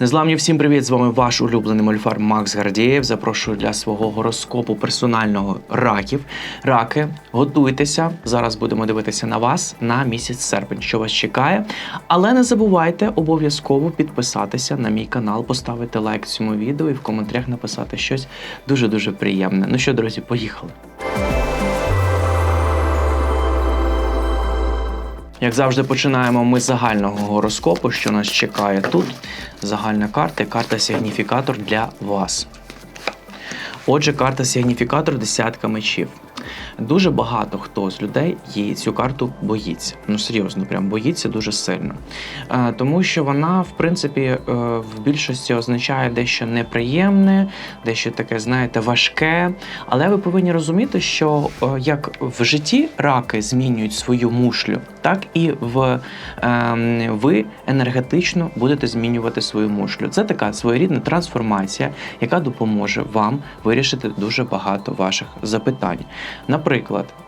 Незламні всім привіт! З вами ваш улюблений мольфар Макс Гардієв. Запрошую для свого гороскопу персонального раків. Раки, готуйтеся. Зараз будемо дивитися на вас на місяць серпень, що вас чекає. Але не забувайте обов'язково підписатися на мій канал, поставити лайк цьому відео і в коментарях написати щось дуже дуже приємне. Ну що, друзі, поїхали. Як завжди, починаємо ми з загального гороскопу, що нас чекає тут. Загальна карта, карта сигніфікатор для вас. Отже, карта сигніфікатор десятка мечів. Дуже багато хто з людей її цю карту боїться. Ну серйозно, прям боїться дуже сильно. Е, тому що вона, в принципі, е, в більшості означає дещо неприємне, дещо таке, знаєте, важке. Але ви повинні розуміти, що е, як в житті раки змінюють свою мушлю, так і в е, ви енергетично будете змінювати свою мушлю. Це така своєрідна трансформація, яка допоможе вам вирішити дуже багато ваших запитань. Наприклад,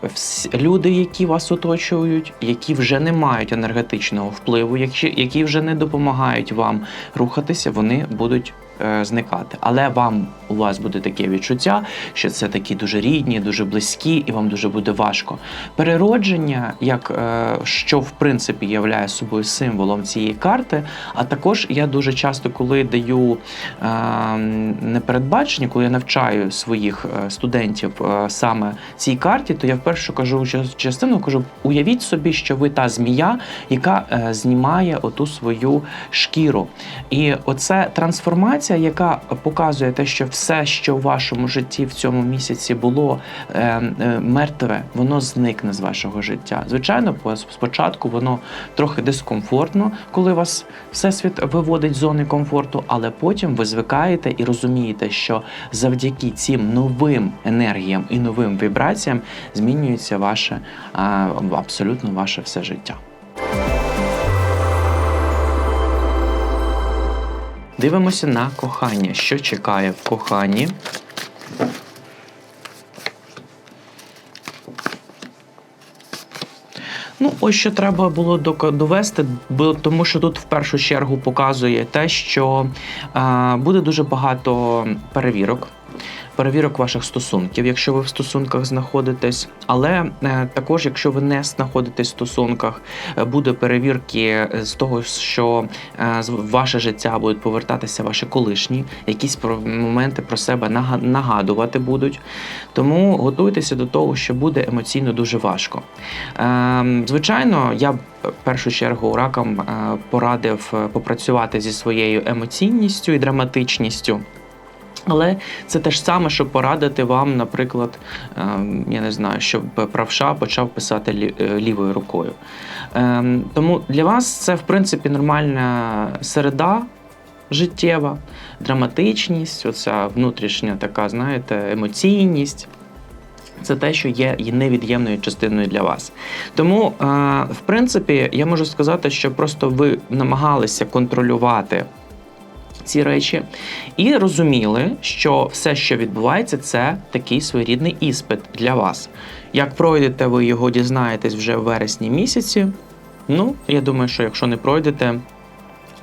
вс- люди, які вас оточують, які вже не мають енергетичного впливу, які, вже не допомагають вам рухатися, вони будуть зникати. Але вам у вас буде таке відчуття, що це такі дуже рідні, дуже близькі, і вам дуже буде важко. Переродження, як е, що в принципі являє собою символом цієї карти. А також я дуже часто, коли даю е, непередбачення, коли я навчаю своїх е, студентів е, саме цій карті, то я вперше кажу частину, кажу: уявіть собі, що ви та змія, яка е, знімає оту свою шкіру. І оце трансформація, яка показує те, що все, що в вашому житті в цьому місяці було е, е, мертве, воно зникне з вашого життя. Звичайно, спочатку воно трохи дискомфортно, коли вас всесвіт виводить з зони комфорту, але потім ви звикаєте і розумієте, що завдяки цим новим енергіям і новим вібраціям змінюється ваше абсолютно ваше все життя. Дивимося на кохання. Що чекає в коханні? Ну, ось що треба було довести, тому що тут в першу чергу показує те, що е, буде дуже багато перевірок. Перевірок ваших стосунків, якщо ви в стосунках знаходитесь, але е, також, якщо ви не знаходитесь в стосунках, е, буде перевірки з того, що е, з- ваше життя будуть повертатися ваші колишні, якісь моменти про себе нага- нагадувати будуть. Тому готуйтеся до того, що буде емоційно дуже важко. Звичайно, я в першу чергу ракам е, порадив е, попрацювати зі своєю емоційністю і драматичністю. Але це те ж саме, що порадити вам, наприклад, ем, я не знаю, щоб правша почав писати е, лівою рукою. Ем, Тому для вас це, в принципі, нормальна середа життєва, драматичність, оця внутрішня така, знаєте, емоційність. Це те, що є невід'ємною частиною для вас. Тому, е, в принципі, я можу сказати, що просто ви намагалися контролювати ці речі і розуміли, що все, що відбувається, це такий своєрідний іспит для вас. Як пройдете, ви його дізнаєтесь вже в вересні місяці. Ну, я думаю, що якщо не пройдете,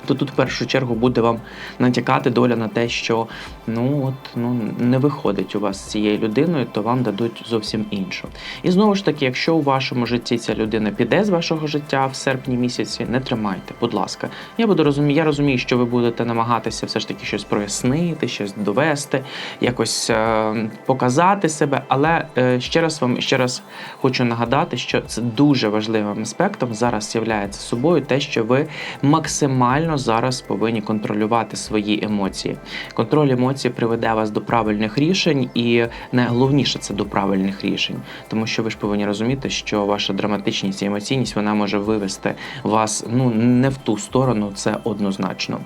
то тут в першу чергу буде вам натякати доля на те, що ну от ну не виходить у вас з цією людиною, то вам дадуть зовсім іншу. І знову ж таки, якщо у вашому житті ця людина піде з вашого життя в серпні місяці, не тримайте, будь ласка. Я буду розумію, я розумію, що ви будете намагатися все ж таки щось прояснити, щось довести, якось е, показати себе. Але е, ще раз вам ще раз хочу нагадати, що це дуже важливим аспектом зараз є собою те, що ви максимально зараз повинні контролювати свої емоції. Контроль емоцій приведе вас до правильних рішень, і найголовніше це до правильних рішень, тому що ви ж повинні розуміти, що ваша драматичність і емоційність вона може вивести вас ну не в ту сторону, це однозначно.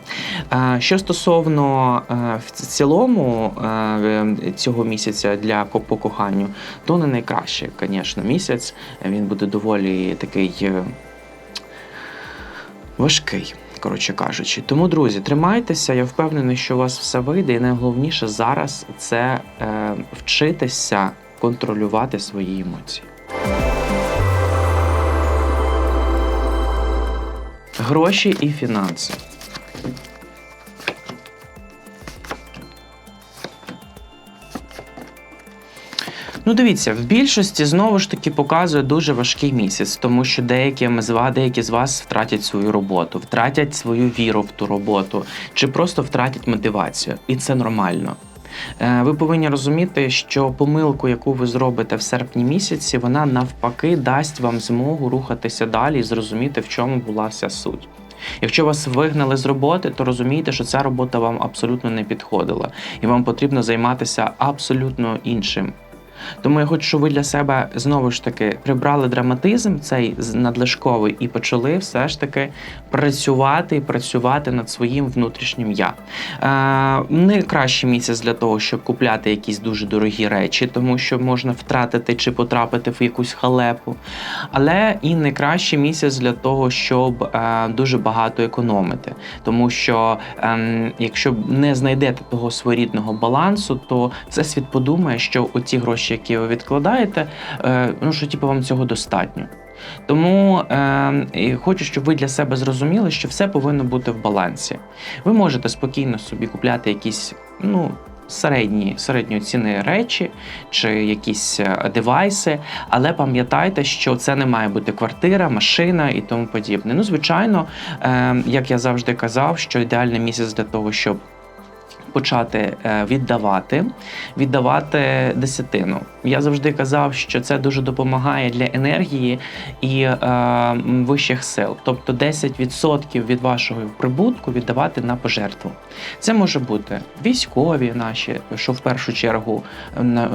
Що стосовно е, в цілому е, цього місяця для по коханню, то не найкраще, звісно, місяць. Він буде доволі такий е, важкий. Коротше кажучи, тому друзі, тримайтеся. Я впевнений, що у вас все вийде, і найголовніше зараз це е, вчитися контролювати свої емоції. Гроші і фінанси. Ну, дивіться, в більшості знову ж таки показує дуже важкий місяць, тому що деякі деякі з вас втратять свою роботу, втратять свою віру в ту роботу, чи просто втратять мотивацію, і це нормально. Е, Ви повинні розуміти, що помилку, яку ви зробите в серпні місяці, вона навпаки дасть вам змогу рухатися далі і зрозуміти, в чому була вся суть. Якщо вас вигнали з роботи, то розумійте, що ця робота вам абсолютно не підходила, і вам потрібно займатися абсолютно іншим. Тому я хочу, щоб ви для себе знову ж таки прибрали драматизм цей надлишковий і почали все ж таки працювати і працювати над своїм внутрішнім я. Е, не кращий місяць для того, щоб купляти якісь дуже дорогі речі, тому що можна втратити чи потрапити в якусь халепу. Але і не кращий місяць для того, щоб е, дуже багато економити. Тому що ем, якщо не знайдете того своєрідного балансу, то всесвіт подумає, що оці гроші, які ви відкладаєте, е, ну що типу вам цього достатньо. Тому е, хочу, щоб ви для себе зрозуміли, що все повинно бути в балансі. Ви можете спокійно собі купляти якісь, ну. Середні середньої ціни речі чи якісь е, девайси, але пам'ятайте, що це не має бути квартира, машина і тому подібне. Ну, звичайно, е, як я завжди казав, що ідеальний місяць для того, щоб почати е, віддавати, віддавати десятину. Я завжди казав, що це дуже допомагає для енергії і е, вищих сил. Тобто 10% від вашого прибутку віддавати на пожертву. Це може бути військові наші, що в першу чергу е,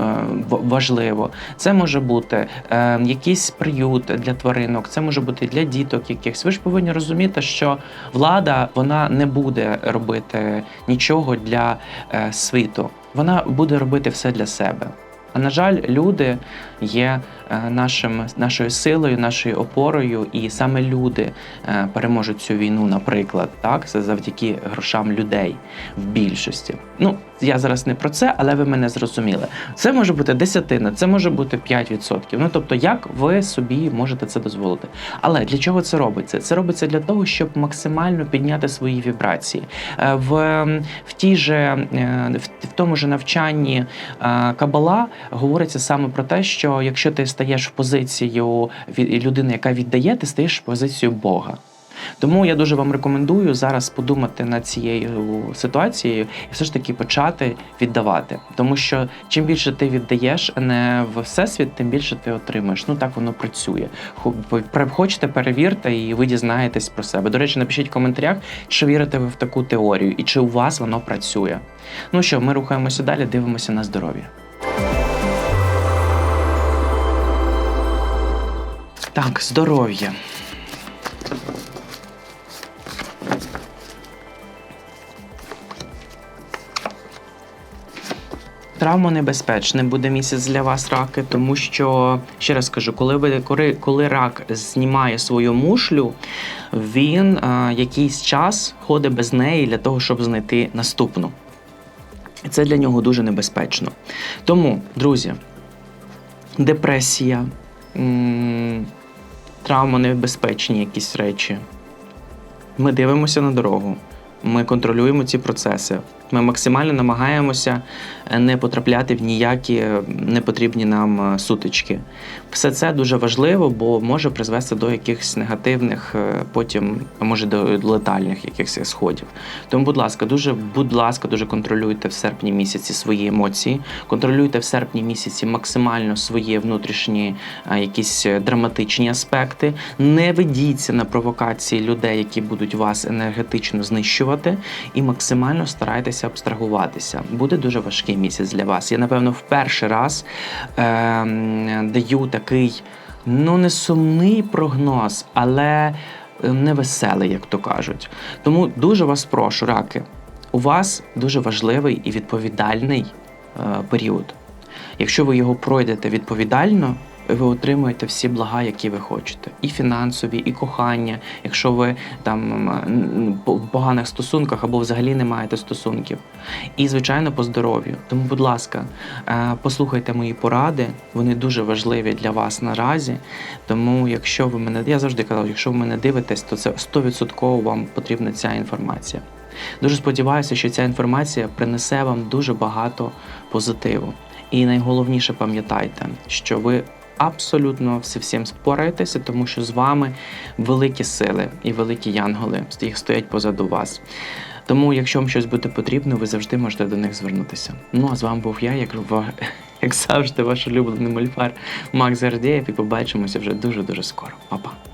важливо. Це може бути е, якийсь приют для тваринок, це може бути для діток якихось. Ви ж повинні розуміти, що влада вона не буде робити нічого для е, світу. Вона буде робити все для себе. А на жаль, люди є е, нашим, нашою силою, нашою опорою, і саме люди е, переможуть цю війну, наприклад. Так, це завдяки грошам людей в більшості. Ну, я зараз не про це, але ви мене зрозуміли. Це може бути десятина, це може бути 5%. Ну тобто, як ви собі можете це дозволити. Але для чого це робиться? Це робиться для того, щоб максимально підняти свої вібрації. Е, В, в, тій же, е, в, тому ж навчанні е, Кабала говориться саме про те, що якщо ти стаєш в позицію людини, яка віддає, ти стаєш в позицію Бога. Тому я дуже вам рекомендую зараз подумати над цією ситуацією і все ж таки почати віддавати. Тому що чим більше ти віддаєш не в всесвіт, тим більше ти отримаєш. Ну так воно працює. Хочете, перевірте, і ви дізнаєтесь про себе. До речі, напишіть в коментарях, чи вірите ви в таку теорію і чи у вас воно працює. Ну що, ми рухаємося далі, дивимося на здоров'я. Так, здоров'я. Травмонебезпечним буде місяць для вас раки, тому що ще раз кажу, коли ви коли, рак знімає свою мушлю, він а, якийсь час ходить без неї для того, щоб знайти наступну. Це для нього дуже небезпечно. Тому, друзі, депресія, травмонебезпечні якісь речі. Ми дивимося на дорогу, ми контролюємо ці процеси. Ми максимально намагаємося е, не потрапляти в ніякі е, непотрібні нам е, сутички. Все це дуже важливо, бо може призвести до якихось негативних, потім може до летальних якихось сходів. Тому, будь ласка, дуже, будь ласка, дуже контролюйте в серпні місяці свої емоції, контролюйте в серпні місяці максимально свої внутрішні якісь драматичні аспекти. Не ведіться на провокації людей, які будуть вас енергетично знищувати, і максимально старайтеся абстрагуватися. Буде дуже важкий місяць для вас. Я напевно в перший раз е, даю такий ну не сумний прогноз, але е, невеселий, як то кажуть. Тому дуже вас прошу, раки, у вас дуже важливий і відповідальний е, період. Якщо ви його пройдете відповідально, ви отримуєте всі блага, які ви хочете, і фінансові, і кохання. Якщо ви там в поганих стосунках або взагалі не маєте стосунків, і звичайно по здоров'ю. Тому, будь ласка, е, послухайте мої поради, вони дуже важливі для вас наразі. Тому, якщо ви мене, я завжди казав, якщо ви мене дивитесь, то це 100% вам потрібна ця інформація. Дуже сподіваюся, що ця інформація принесе вам дуже багато позитиву. І найголовніше пам'ятайте, що ви абсолютно всі всім впораєтеся, тому що з вами великі сили і великі янголи, їх стоять позаду вас. Тому, якщо вам щось буде потрібно, ви завжди можете до них звернутися. Ну а з вами був я, як, як завжди, ваш улюблений мульфар Макс Гардєєв, і побачимося вже дуже дуже скоро. Па-па.